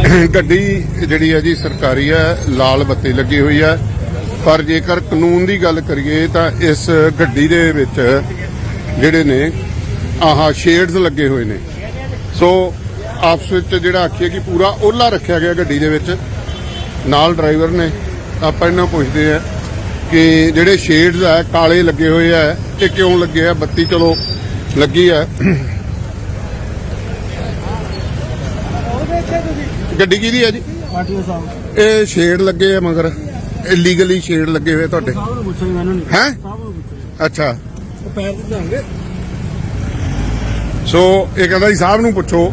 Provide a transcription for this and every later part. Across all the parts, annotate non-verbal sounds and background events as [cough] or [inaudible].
[coughs] ਗੱਡੀ ਜਿਹੜੀ ਹੈ ਜੀ ਸਰਕਾਰੀ ਹੈ, ਲਾਲ ਬੱਤੀ ਲੱਗੀ ਹੋਈ ਹੈ। ਪਰ ਜੇਕਰ ਕਾਨੂੰਨ ਦੀ ਗੱਲ ਕਰੀਏ ਤਾਂ ਇਸ ਗੱਡੀ ਦੇ ਵਿੱਚ ਜਿਹੜੇ ਨੇ, ਆਹ ਸ਼ੇਡਸ ਲੱਗੇ ਹੋਏ ਨੇ। ਸੋ ਆਪਸ ਵਿੱਚ ਜਿਹੜਾ ਆਖੀਏ ਕਿ ਪੂਰਾ ਓਲਾ ਰੱਖਿਆ ਗਿਆ ਗੱਡੀ ਦੇ ਵਿੱਚ। ਨਾਲ ਡਰਾਈਵਰ ਨੇ, ਆਪਾਂ ਇਹਨਾਂ ਪੁੱਛਦੇ ਆ ਕਿ ਜਿਹੜੇ ਸ਼ੇਡਸ ਆ, ਕਾਲੇ ਲੱਗੇ ਹੋਏ ਆ ਇਹ ਕਿਉਂ ਲੱਗੇ ਆ? ਬੱਤੀ ਚਲੋ ਲੱਗੀ ਆ। ਗੱਡੀ ਕਿਹਦੀ ਹੈ ਜੀ? ਸਾਹਿਬ। ਇਹ ਸ਼ੇਡ ਲੱਗੇ ਆ ਮਗਰ। ਇਲੀਗਲੀ ਸ਼ੇਡ ਲੱਗੇ ਹੋਏ ਤੁਹਾਡੇ। ਸਾਹਿਬ ਨੂੰ ਪੁੱਛੋ ਜੀ ਮੈਨੂੰ ਨਹੀਂ ਹੈਂ? ਸਾਹਿਬ ਨੂੰ ਪੁੱਛੋ ਅੱਛਾ। ਉਹ ਪੈਰ ਤੇ ਜਾਣਗੇ ਸੋ ਇਹ ਕਹਿੰਦਾ ਜੀ ਸਾਹਿਬ ਨੂੰ ਪੁੱਛੋ।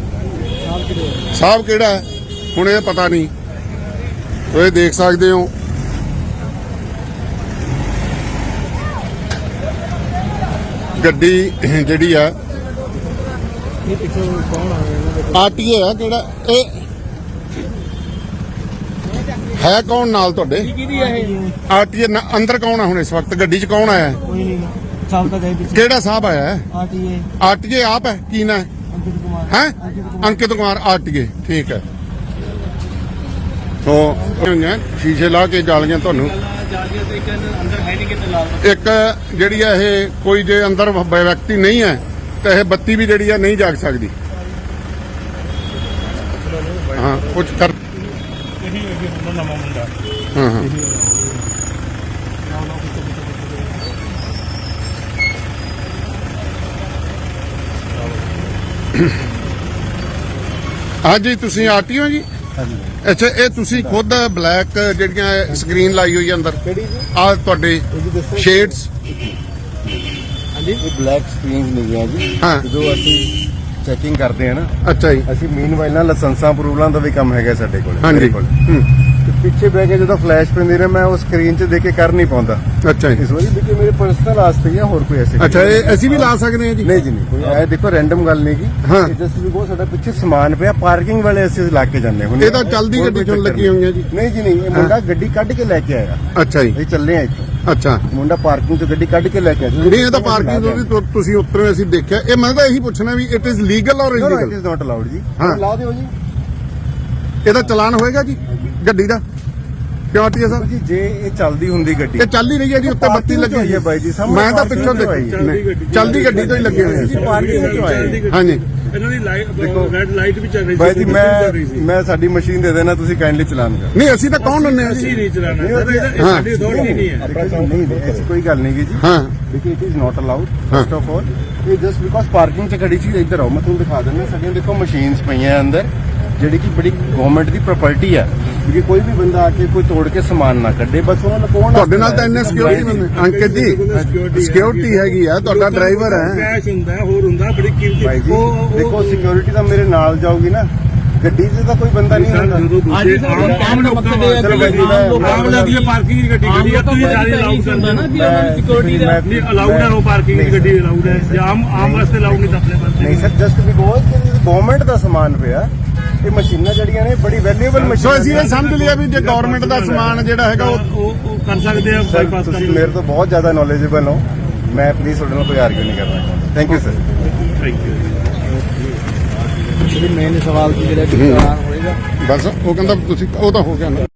ਸਾਹਿਬ ਕਿਹੜੇ ਆ? ਸਾਹਿਬ ਕਿਹੜਾ ਹੈ? ਹੁਣ ਇਹ ਪਤਾ ਨਹੀਂ। ਤੁਸੀਂ ਦੇਖ ਸਕਦੇ ਹੋ। ਗੱਡੀ ਜਿਹੜੀ ਆ ਇਹ ਪਿੱਛੋਂ ਕੌਣ ਆ ਰਿਹਾ? ਇਹਨਾਂ ਦੇ ਆਰਟੀਏ ਆ ਕਿਹੜਾ? ਇਹ ਹੈ ਕੌਣ ਨਾਲ ਤੁਹਾਡੇ? ਕਿਹਦੀ ਆ ਇਹ? ਆਰਟੀਏ ਅੰਦਰ ਕੌਣ ਆ ਹੁਣ ਇਸ ਵਕਤ? ਗੱਡੀ 'ਚ ਕੌਣ ਆਇਆ? ਹੈ? ਕੋਈ ਨਹੀਂ। ਸਾਹਿਬ ਤਾਂ ਗਏ ਪਿੱਛੇ। ਕਿਹੜਾ ਸਾਹਿਬ ਆਇਆ ਹੈ? ਆਰਟੀਏ। ਆਰਟੀਏ ਆਪ ਹੈ? ਕੀ ਨਾ ਹੈ? ਅੰਕਿਤ ਕੁਮਾਰ। ਹੈ? ਅੰਕਿਤ ਕੁਮਾਰ। ਅੰਕਿਤ ਕੁਮਾਰ ਆਰਟੀਏ। ਠੀਕ ਹੈ। ਸੋ ਹੋਈਆਂ ਸ਼ੀਸ਼ੇ ਲਾ ਕੇ ਜਾਲੀਆਂ ਤੁਹਾਨੂੰ। ਜਾਲੀਆਂ ਤੇ ਇੱਕ ਅੰਦਰ ਹੈ ਨਹੀਂ ਕਿਤੇ ਲਾਲ ਇੱਕ ਜਿਹੜੀ ਹੈ ਇਹ ਕੋਈ ਜੇ ਅੰਦਰ ਵ- ਵਿਅਕਤੀ ਨਹੀਂ ਹੈ ਤਾਂ ਇਹ ਬੱਤੀ ਵੀ ਜਿਹੜੀ ਹੈ ਨਹੀਂ ਜਾਗ ਸਕਦੀ। ਹਾਂ ਕੁਝ ਕਰ। ਇਹੀ ਇਹ ਹੁੰਦਾ ਨਵਾਂ ਮੁੰਡਾ। ਹਾਂ ਹਾਂ। ਹਾਂਜੀ ਤੁਸੀਂ ਆਰਟੀਓ ਜੀ? ਅੱਛਾ ਇਹ ਤੁਸੀਂ ਖੁਦ ਬਲੈਕ ਜਿਹੜੀਆਂ ਸਕਰੀਨ ਲਾਈ ਹੋਈ ਹੈ ਅੰਦਰ? ਕਿਹੜੀ ਜੀ? ਆ ਤੁਹਾਡੇ ਜੀ ਦੱਸੋ। ਸ਼ੇਡਸ? ਇਹ ਬਲੈਕ ਸਕਰੀਨਸ ਨਹੀਂ ਹੈ ਜੀ। ਹਾਂ। ਜਦੋਂ ਅਸੀਂ ਚੈਕਿੰਗ ਕਰਦੇ ਆ ਨਾ। ਅੱਛਾ ਜੀ। ਅਸੀਂ ਮੀਨਵਾਈਲ ਨਾਲ ਲਾਇਸੈਂਸਾਂ ਅਪਰੂਵਲਾਂ ਦਾ ਵੀ ਕੰਮ ਹੈਗਾ ਸਾਡੇ ਕੋਲ ਹਾਂਜੀ। ਪਿੱਛੇ ਬਹਿ ਕੇ ਜਦੋਂ ਫਲੈਸ਼ ਪੈਂਦੀ ਨੇ ਮੈਂ ਉਹ ਸਕਰੀਨ 'ਚ ਦੇਖ ਕੇ ਕਰ ਨਹੀਂ ਪਾਉਂਦਾ। ਅੱਛਾ ਜੀ। ਇਸ ਵਾਰੀ ਦੇਖੇ ਮੇਰੇ ਪਰਸਨਲ ਵਾਸਤੇ ਹੀ ਆ ਹੋਰ ਕੋਈ ਐਸੇ ਅੱਛਾ ਇਹ ਅਸੀਂ ਵੀ ਲਾ ਸਕਦੇ ਹਾਂ ਜੀ। ਨਹੀਂ ਜੀ ਨਹੀਂ ਕੋਈ ਇਹ ਦੇਖੋ ਰੈਂਡਮ ਗੱਲ ਨਹੀਂ। ਕੀ ਜਸਟ ਵੀ ਕੋ ਸਾਡਾ ਪਿੱਛੇ ਸਮਾਨ ਪਿਆ ਪਾਰਕਿੰਗ ਵਾਲੇ ਅਸੀਂ ਲਾ ਕੇ ਜਾਂਦੇ ਹੁਣ ਇਹ ਤਾਂ ਚੱਲਦੀ ਗੱਡੀ ਚੋਂ ਲੱਗੀ ਹੋਈਆਂ ਜੀ। ਨਹੀਂ ਜੀ ਨਹੀਂ ਇਹ ਮੁੰਡਾ ਗੱਡੀ ਕੱਢ ਕੇ ਲੈ ਕੇ ਆਇਆ। ਅੱਛਾ ਜੀ। ਅਸੀਂ ਚੱਲੇ ਆ ਇੱਥੋਂ। ਅੱਛਾ। ਮੁੰਡਾ ਪਾਰਕਿੰਗ 'ਚ ਗੱਡੀ ਕੱਢ ਕੇ ਲੈ ਕੇ ਆਇਆ। ਨਹੀਂ ਇਹ ਤਾਂ ਪਾਰਕਿੰਗ ਤੋਂ ਵੀ ਤੁ- ਤੁਸੀਂ ਉਤਰੇ ਅਸੀਂ ਦੇਖਿਆ। ਇਹ ਮੈਂ ਤਾਂ ਇਹੀ ਪੁੱਛਣਾ ਵੀ it is legal or no it illegal is not allowed ਜੀ। ਲਾ ਦਿਓ ਜੀ। ਇਹਦਾ ਚਲਾਨ ਹੋਏਗਾ ਜੀ ਗੱਡੀ ਦਾ? ਕਿਉਂ ਆਟੀਆ ਸਾਹਿਬ ਜੀ ਜੇ ਇਹ ਚੱਲਦੀ ਹੁੰਦੀ ਗੱਡੀ ਇਹ ਚੱਲ ਹੀ ਰਹੀ ਹੈ ਜੀ ਉੱਤੇ ਬੱਤੀ ਲੱਗੀ ਆਈ ਹੈ। ਬਾਈ ਜੀ, ਸਾਹਮਣੇ ਮੈਂ ਤਾਂ ਪਿੱਛੋਂ ਦੇਖੀ। ਹੈ। ਨਹੀਂ, ਚੱਲਦੀ ਗੱਡੀ ਤੋਂ ਹੀ ਲੱਗੇ ਹੋਏ ਜੀ ਪਾਰਕਿੰਗ ਤੋਂ ਆਏ ਹਾਂਜੀ। ਇਹਨਾਂ ਦੀ ਲਾਈਟ ਰੈਡ ਲਾਈਟ ਵੀ ਚੱਲ ਰਹੀ ਸੀ ਬਾਈ ਜੀ। ਮੈਂ ਮੈਂ ਸਾਡੀ ਮਸ਼ੀਨ ਦੇ ਦੇਣਾ ਤੁਸੀਂ ਕਾਈਂਡਲੀ ਚਲਾਨ ਕਰੋ ਨਹੀਂ ਅਸੀਂ ਤਾਂ ਕੌਣ ਆ ਅਸੀਂ ਨਹੀਂ ਚਲਾਣਾ ਸਰ ਇਹ ਹਾਂ। ਸਾਡੀ ਅਥਾਰਟੀ ਨਹੀਂ ਹੈ। ਐਸੀ ਕੋਈ ਗੱਲ ਨਹੀਂ ਜੀ। ਹਾਂ। ਦੇਖੋ ਇਟ ਇਜ਼ ਨਾਟ ਅਲਾਉਡ ਹਾਂ। ਫਸਟ ਆਫ ਆਲ ਇਹ ਜਸਟ ਬਿਕੋਜ਼ ਪਾਰਕਿੰਗ ਚ ਖੜੀ ਸੀ ਇੱਧਰ ਆਓ ਮੈਂ ਤੁਹਾਨੂੰ ਦਿਖਾ ਦਿੰਦਾ ਸਾਡੀਆਂ ਦੇਖੋ ਮਸ਼ੀਨਸ ਪਈਆਂ ਅੰਦਰ ਜਿਹੜੀ ਕਿ ਬੜੀ ਗਵਰਨਮੈਂਟ ਦੀ ਪ੍ਰਾਪਰਟੀ ਹੈ ਕਿ ਕੋਈ ਵੀ ਬੰਦਾ ਆ ਕੇ ਕੋਈ ਤੋੜ ਕੇ ਸਮਾਨ ਨਾ ਕੱਢੇ ਬਸ ਉਹਨਾਂ ਨੂੰ ਕੋਣ ਤੁਹਾਡੇ ਨਾਲ ਤਾਂ ਇੰਨੇ ਸਿਕਿਉਰਿਟੀ ਬੰਦੇ ਅੰਕਿਤ ਜੀ ਸਿਕਿਉਰਿਟੀ ਹੈਗੀ ਆ ਤੁਹਾਡਾ ਡਰਾਈਵਰ ਹੈ। ਕੈਸ਼ ਹੁੰਦਾ ਹੈ, ਹੋਰ ਹੁੰਦਾ ਬੜੀ ਕੀਮਤੀ ਉਹ- ਦੇਖੋ ਸਿਕਿਉਰਿਟੀ ਤਾਂ ਮੇਰੇ ਨਾਲ ਜਾਊਗੀ ਨਾ। ਗੱਡੀ 'ਚ ਤਾਂ ਕੋਈ ਬੰਦਾ ਨਹੀਂ ਹੁੰਦਾ। ਦੂਜੇ ਆਮ ਆਮ ਲੋਕਾਂ ਵਾਸਤੇ ਚਲੋ ਬਾਈ ਜੀ, ਮੈਂ- ਆਮ ਲੋਕਾਂ ਦੀ ਪਾਰਕਿੰਗ ਦੀ ਗੱਡੀ ਹੈ ਤੁਸੀਂ ਜਾਰੀ ਅਲਾਉਡ ਕਰਦੇ ਹੋ। ਵੀ ਉਹਨਾਂ ਦੀ security ਦਾ- ਨਹੀਂ ਅਲਾਉਡ ਹੈ ਉਹ ਪਾਰਕਿੰਗ ਦੀ ਗੱਡੀ ਅਲਾਉਡ ਹੈ ਜੇ ਆਮ ਆਮ ਵਾਸਤੇ ਅਲਾਉਡ ਨਹੀਂ ਤਾਂ ਆਪਣੇ ਵਾਸਤੇ ਨਹੀਂ ਸਰ ਜਸਟ ਬਿਕੋਜ਼ ਗਵਰਨਮੈਂਟ ਦਾ ਸਮਾਨ ਪਿਆ ਇਹ ਮਸ਼ੀਨਾਂ ਜਿਹੜੀਆਂ ਨੇ ਬੜੀ ਵੈਲਿਊਏਬਲ ਸੋ ਮਸ਼ੀਨਾਂ ਅਸੀਂ ਇਹ ਸਮਝ ਲਿਆ ਵੀ ਜੇ ਗਵਰਨਮੈਂਟ ਦਾ ਸਮਾਨ ਜਿਹੜਾ ਹੈਗਾ ਉਹ ਉਹ ਉਹ ਕਰ ਸਕਦੇ ਆ ਸਰ ਬਾਈਪਾਸ ਕਰ ਤੁਸੀਂ ਮੇਰੇ ਤੋਂ ਬਹੁਤ ਜ਼ਿਆਦਾ ਨੌਲੇਜੇਬਲ ਹੋ। ਮੈਂ ਪਲੀਜ਼ ਤੁਹਾਡੇ ਨਾਲ ਕੋਈ ਆਰਗੂ ਨਹੀਂ ਕਰਨਾ thank you sir thank you ਜਿਹੜੀ ਮੇਨ ਸਵਾਲ ਸੀ ਜਿਹੜਾ ਬਸ ਉਹ ਕਹਿੰਦਾ ਤੁਸੀਂ ਉਹ ਤਾਂ ਹੋ ਗਿਆ ਨਾ।